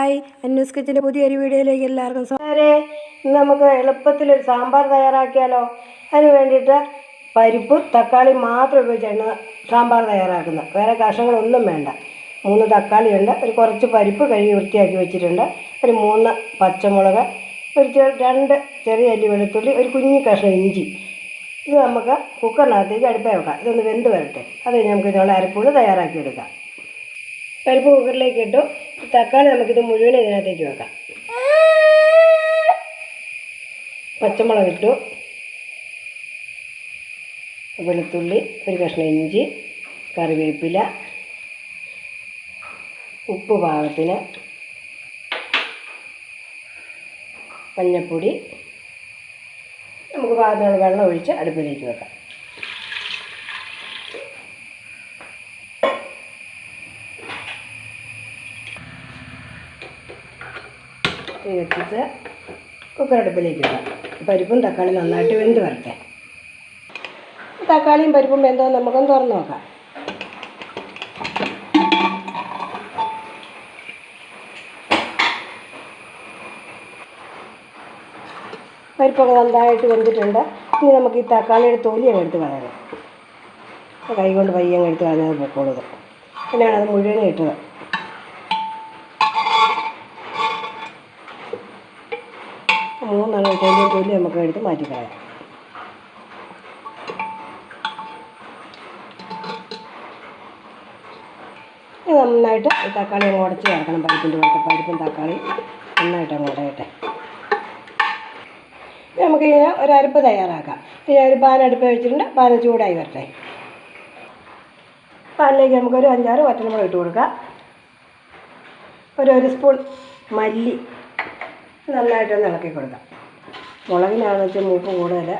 Hi. അന്യൂസ് കിച്ചന്റെ പുതിയൊരു വീഡിയോയിലേക്ക് എല്ലാവർക്കും സ്വാഗതം ഇന്ന് നമുക്ക് എളുപ്പത്തിലൊരു സാമ്പാർ തയ്യാറാക്കിയാലോ? അതിന് വേണ്ടിയിട്ട് പരിപ്പ് തക്കാളി മാത്രം ഉപയോഗിച്ചാണ് സാമ്പാർ തയ്യാറാക്കുന്നത്. വേറെ കഷ്ണങ്ങളൊന്നും വേണ്ട. മൂന്ന് തക്കാളിയുണ്ട് ഒരു കുറച്ച് പരിപ്പ് കഴുകി വൃത്തിയാക്കി വെച്ചിട്ടുണ്ട് ഒരു മൂന്ന് പച്ചമുളക് ഒരു രണ്ട് ചെറിയ അല്ലി വെളുത്തുള്ളി ഒരു കുഞ്ഞു കഷ്ണം ഇഞ്ചി. ഇത് നമുക്ക് കുക്കറിനകത്തേക്ക് അടുപ്പേ വെക്കാം. ഇതൊന്ന് വെന്ത് വരട്ടെ. അത് കഴിഞ്ഞ് നമുക്ക് ഇതിനുള്ള അരപ്പുകൾ തയ്യാറാക്കി എടുക്കാം പരിപ്പ് കുക്കറിലേക്ക് ഇട്ടു. തക്കാളി നമുക്കിത് മുഴുവൻ ഇതിനകത്തേക്ക് വെക്കാം. പച്ചമുളക് ഇട്ടു. വെളുത്തുള്ളി ഒരു കഷ്ണം ഇഞ്ചി കറിവേപ്പില ഉപ്പ് പാകത്തിന് മഞ്ഞൾപ്പൊടി നമുക്ക് പാകത്തിനുള്ള വെള്ളം ഒഴിച്ച് അടുപ്പിലേക്ക് വെക്കാം. തീ കത്തിച്ച് കുക്കർ അടുപ്പിലേക്ക് ഇടാം. പരിപ്പും തക്കാളി നന്നായിട്ട് വെന്ത് വരട്ടെ. തക്കാളിയും പരിപ്പും വെന്തോ നമുക്കൊന്ന് തുറന്ന് നോക്കാം. പരിപ്പൊക്കെ നന്നായിട്ട് വെന്തിട്ടുണ്ട്. ഇനി നമുക്ക് ഈ തക്കാളിയുടെ തൊലി അങ്ങ് എടുത്ത് കളയണം കൈ കൊണ്ട് പയ്യെ അങ്ങ് എടുത്ത് കളഞ്ഞത് പൊക്കോളത്. പിന്നെയാണ് അത് മുഴുവനും ഇട്ടത്. മൂന്നെണ്ണം തൊലി നമുക്ക് എടുത്ത് മാറ്റിക്കളയാം നന്നായിട്ട് തക്കാളി അങ്ങ് ഉടച്ച് ചേർക്കണം പരിപ്പിന്റെ കൂടെ. പരിപ്പും തക്കാളി നന്നായിട്ട് അങ്ങ് ഉടയട്ടെ. നമുക്ക് ഒരു അരപ്പ് തയ്യാറാക്കാം. ഈ ഒരു പാൻ അടുപ്പ് വെച്ചിട്ടുണ്ട്. പാൻ ചൂടായി വരട്ടെ. പാനിലേക്ക് നമുക്കൊരു അഞ്ചാറ് വറ്റൽമുളക് ഇട്ട് കൊടുക്കാം. ഒരു ഒരു സ്പൂൺ മല്ലി നന്നായിട്ടൊന്ന് ഇളക്കി കൊടുക്കാം. മുളകിനാണെന്ന് വെച്ചാൽ മൂപ്പ് കൂടുതൽ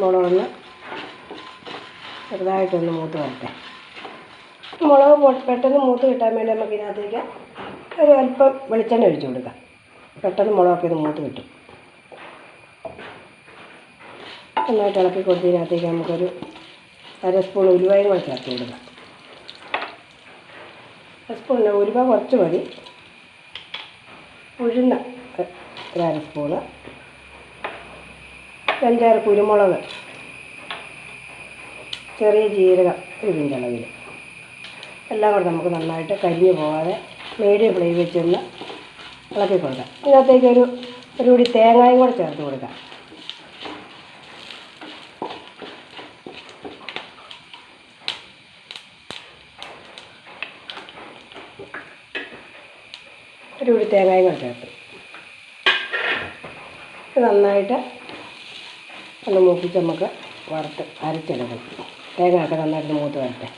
മുളകൊന്ന് ചെറുതായിട്ടൊന്ന് മൂത്ത് വരട്ടെ. മുളക് പെട്ടെന്ന് മൂത്ത് കിട്ടാൻ വേണ്ടി നമുക്ക് ഇതിനകത്തേക്ക് ഒരു അല്പം വെളിച്ചെണ്ണ ഒഴിച്ചു കൊടുക്കാം. പെട്ടെന്ന് മുളകൊക്കെ ഒന്ന് മൂത്ത് കിട്ടും. നന്നായിട്ട് ഇളക്കി കൊടുത്തതിനകത്തേക്ക് നമുക്കൊരു അര സ്പൂൺ ഉലുവയും കൂടെ ചേർത്ത് കൊടുക്കാം. സ്പൂണിന് കുറച്ച് മതി. ഉഴുന്ന. ഒരു അര സ്പൂണ്. അഞ്ചാറ് കുരുമുളക്. ചെറിയ ജീരകം ഒരു പിഞ്ചളവിൽ എല്ലാം കൂടെ നമുക്ക് നന്നായിട്ട് കരിഞ്ഞു പോകാതെ മീഡിയം ഫ്ലെയിം വെച്ചൊന്ന് ഇളക്കി കൊടുക്കാം ഇതിനകത്തേക്ക് ഒരു ഒരു കൂടി തേങ്ങയും കൂടെ ചേർത്ത് കൊടുക്കാം. ഒരു കൂടി തേങ്ങായും കൂടെ ചേർത്ത്. ഇത് നന്നായിട്ട് ഒന്ന് മൂപ്പിച്ച് നമുക്ക് വറുത്ത് അരച്ചെടുക്കും. തേങ്ങ ഒക്കെ നന്നായിട്ട് മൂത്ത് വരട്ടെ.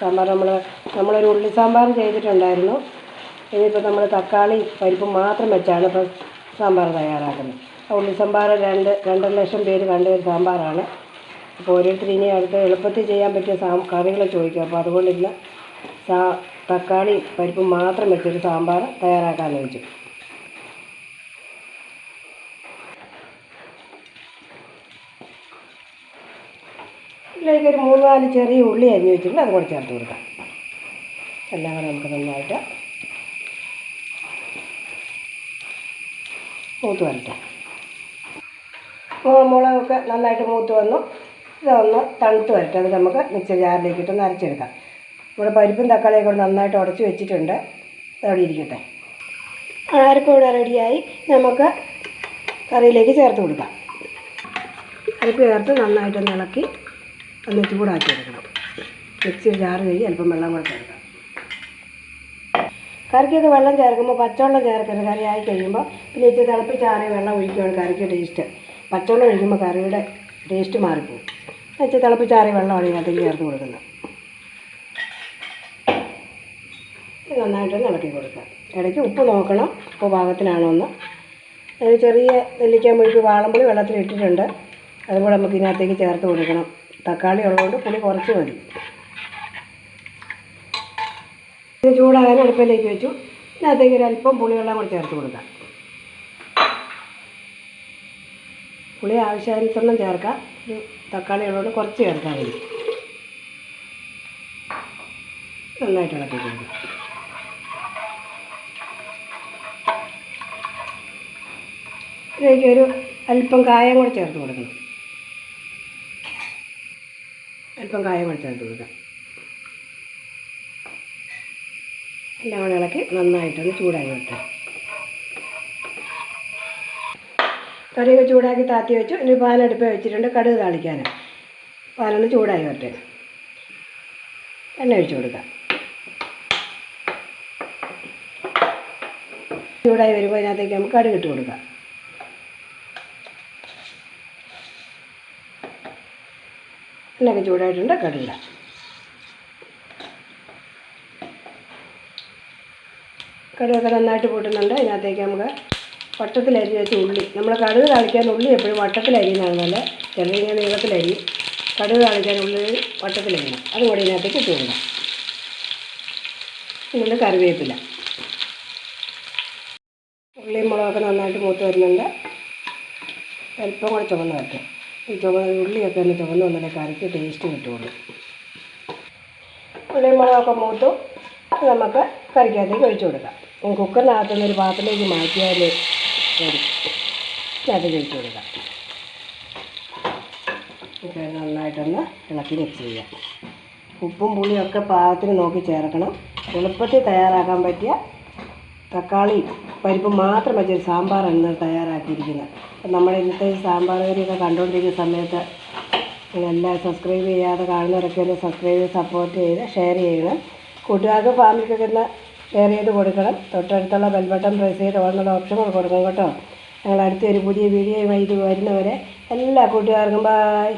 സാമ്പാർ നമ്മൾ നമ്മളൊരു ഉള്ളി സാമ്പാർ ചെയ്തിട്ടുണ്ടായിരുന്നു. ഇനിയിപ്പോൾ നമ്മൾ തക്കാളി പരിപ്പ് മാത്രം വെച്ചാണ് ഇപ്പോൾ സാമ്പാർ തയ്യാറാക്കുന്നത്. ഉള്ളി സാമ്പാർ രണ്ട് രണ്ടര ലക്ഷം പേര് കണ്ട ഒരു സാമ്പാറാണ്. അപ്പോൾ ഓരോരുത്തർ ഇനി അടുത്ത് എളുപ്പത്തിൽ ചെയ്യാൻ പറ്റിയ സാ കറികൾ ചോദിക്കും. അപ്പോൾ അതുകൊണ്ട് സാ തക്കാളി പരിപ്പ് മാത്രം വെച്ചൊരു സാമ്പാർ തയ്യാറാക്കാമെന്ന് വെച്ചു ഇതിലേക്ക് ഒരു മൂന്ന് നാല് ചെറിയ ഉള്ളി അരിഞ്ഞ് വെച്ചിട്ടുണ്ട് അത് കൂടെ ചേർത്ത് കൊടുക്കാം. എല്ലാം കൂടെ നമുക്ക് നന്നായിട്ട് മൂത്ത് വരട്ടെ. മുളകൊക്കെ നന്നായിട്ട് മൂത്ത് വന്നു. ഇതൊന്ന് തണുത്ത് വരട്ടെ. അത് നമുക്ക് മിക്സർ ജാറിലേക്ക് ഇട്ടൊന്ന് അരച്ചെടുക്കാം. ഇവിടെ പരിപ്പും തക്കാളിയൊക്കെ കൂടെ നന്നായിട്ട് ഉടച്ച് വെച്ചിട്ടുണ്ട്. അവിടെ ഇരിക്കട്ടെ. അരപ്പ് ഇവിടെ റെഡിയായി? നമുക്ക് കറിയിലേക്ക് ചേർത്ത് കൊടുക്കാം. അരപ്പ് ചേർത്ത് നന്നായിട്ട് ഇളക്കി ഒന്ന് ചൂടാക്കി എടുക്കണം. മിക്സിയിൽ ജാറ് കഴുകി അല്പം വെള്ളം കൂടെ ചേർക്കാം. കറിക്കൊക്കെ വെള്ളം ചേർക്കുമ്പോൾ പച്ചവെള്ളം ചേർക്കരുത്. കറി ആയി കഴിയുമ്പോൾ പിന്നെ ഇച്ചിരി തിളപ്പിച്ചാറിയ വെള്ളം ഒഴിക്കുകയാണ് കറിക്ക് ടേസ്റ്റ് പച്ചവെള്ളം ഒഴിക്കുമ്പോൾ കറിയുടെ ടേസ്റ്റ് മാറിപ്പോകും ഇച്ചിരി തിളപ്പിച്ചാറിയ വെള്ളമാണ് ഇതിനകത്തേക്ക് ചേർത്ത് കൊടുക്കുന്നത്. നന്നായിട്ടൊന്ന് ഇളക്കി കൊടുക്കുക ഇടയ്ക്ക് ഉപ്പ് നോക്കണം ഉപ്പ് പാകത്തിനാണോ എന്ന്. അതിന് ചെറിയ നെല്ലിക്കാൻ മുഴുപ്പ് വാളമ്പുളി വെള്ളത്തിലിട്ടിട്ടുണ്ട് അതും നമുക്ക് ഇതിനകത്തേക്ക് ചേർത്ത് കൊടുക്കണം. തക്കാളി ഉള്ളതുകൊണ്ട് പുളി കുറച്ച് മതി. ഇത് ചൂടാകാൻ അടുപ്പിലേക്ക് വെച്ചു. ഇതിനകത്തേക്ക് ഒരു അല്പം പുളിവെള്ളം കൂടി ചേർത്ത് കൊടുക്കാം. പുളി ആവശ്യാനുസരണം ചേർക്കാം. ഒരു തക്കാളി ഉള്ളതുകൊണ്ട് കുറച്ച് ചേർക്കാൻ മതി. നന്നായിട്ട് ഇളക്കി കൊടുക്കും. ഇതിലേക്ക് ഒരു അല്പം കായം കൂടെ ചേർത്ത് കൊടുക്കണം. അല്പം കായം കൂടെ ചേർത്ത് കൊടുക്കാം. എല്ലാം കൂടെ ഇളക്കി നന്നായിട്ടൊന്ന് ചൂടായി വെക്കാം കറിയൊക്കെ ചൂടാക്കി താത്തി വെച്ചു. ഇനി പാലെടുപ്പ് വെച്ചിട്ടുണ്ട് കടുക് താളിക്കാൻ. പാലൊന്ന് ചൂടായി വരട്ടെ. എണ്ണ ഒഴിച്ചു കൊടുക്കാം. ചൂടായി വരുമ്പോൾ അതിനകത്തേക്ക് നമുക്ക് കടുക് ഇട്ട് കൊടുക്കാം. എണ്ണയൊക്കെ ചൂടായിട്ടുണ്ട് കടുകിടാം. കടുകൊക്കെ നന്നായിട്ട് പൊട്ടുന്നുണ്ട്. അതിനകത്തേക്ക് നമുക്ക് വട്ടത്തിൽ വെച്ച് ഉള്ളി. നമ്മൾ കടുക് താളിക്കാൻ ഉള്ളി എപ്പോഴും വട്ടത്തിൽ അരിയുന്നതാണ് നല്ല ചെറിയ നീളത്തിലരി. കടുക് താളിക്കാൻ ഉള്ളി വട്ടത്തിലരിയണം. അതും കൂടി ഇതിനകത്തേക്ക് കൊടുക്കാം ഇതിൽ കറിവേപ്പില. ഉള്ളിയും മുളകൊക്കെ നന്നായിട്ട് മൂത്ത് വരുന്നുണ്ട്. അല്പം കൂടെ ചുവന്ന് വരട്ടെ. ചുവന്ന ഉള്ളിയൊക്കെ ഒന്ന് ചുവന്ന് വന്നാലേ കറിക്ക് ടേസ്റ്റ് കിട്ടുള്ളൂ ഉള്ളിയും മുളകൊക്കെ മൂത്തു നമുക്ക് കറിക്കകത്തേക്ക് ഒഴിച്ചു കൊടുക്കാം. കുക്കറിനകത്തുനിന്ന് ഒരു പാത്രത്തിലേക്ക് മാറ്റിയാൽ അതിനകത്തേക്ക് ഒഴിച്ചു കൊടുക്കാം. ഇത് നന്നായിട്ടൊന്ന് ഇളക്കി മിക്സ് ചെയ്യാം. ഉപ്പും പുളിയൊക്കെ പാകത്തിന് നോക്കി ചേർക്കണം. എളുപ്പത്തിൽ തയ്യാറാക്കാൻ പറ്റിയ തക്കാളി പരിപ്പ് മാത്രം വെച്ചൊരു സാമ്പാറാണ് ഇന്ന് തയ്യാറാക്കിയിരിക്കുന്നത്. അപ്പം ഇന്നത്തെ സാമ്പാർ കറിയൊക്കെ കണ്ടുകൊണ്ടിരിക്കുന്ന സമയത്ത് നിങ്ങളെല്ലാം സബ്സ്ക്രൈബ് ചെയ്യാതെ കാണുന്നവരൊക്കെ ഒന്ന് സബ്സ്ക്രൈബ് ചെയ്ത് സപ്പോർട്ട് ചെയ്ത് ഷെയർ ചെയ്യണം. കൂട്ടുകാർക്ക് ഫാമിലിക്കൊക്കെ ഒന്ന് ഷെയർ ചെയ്ത് കൊടുക്കണം. തൊട്ടടുത്തുള്ള ബെൽബട്ടൺ പ്രസ് ചെയ്ത് ഓൺലുള്ള ഓപ്ഷൻ കൊടുക്കണം കേട്ടോ. ഞങ്ങൾ അടുത്തൊരു പുതിയ വീഡിയോയുമായി ഇത് വരുന്നവരെ എല്ലാ കൂട്ടുകാർക്കും ബായ്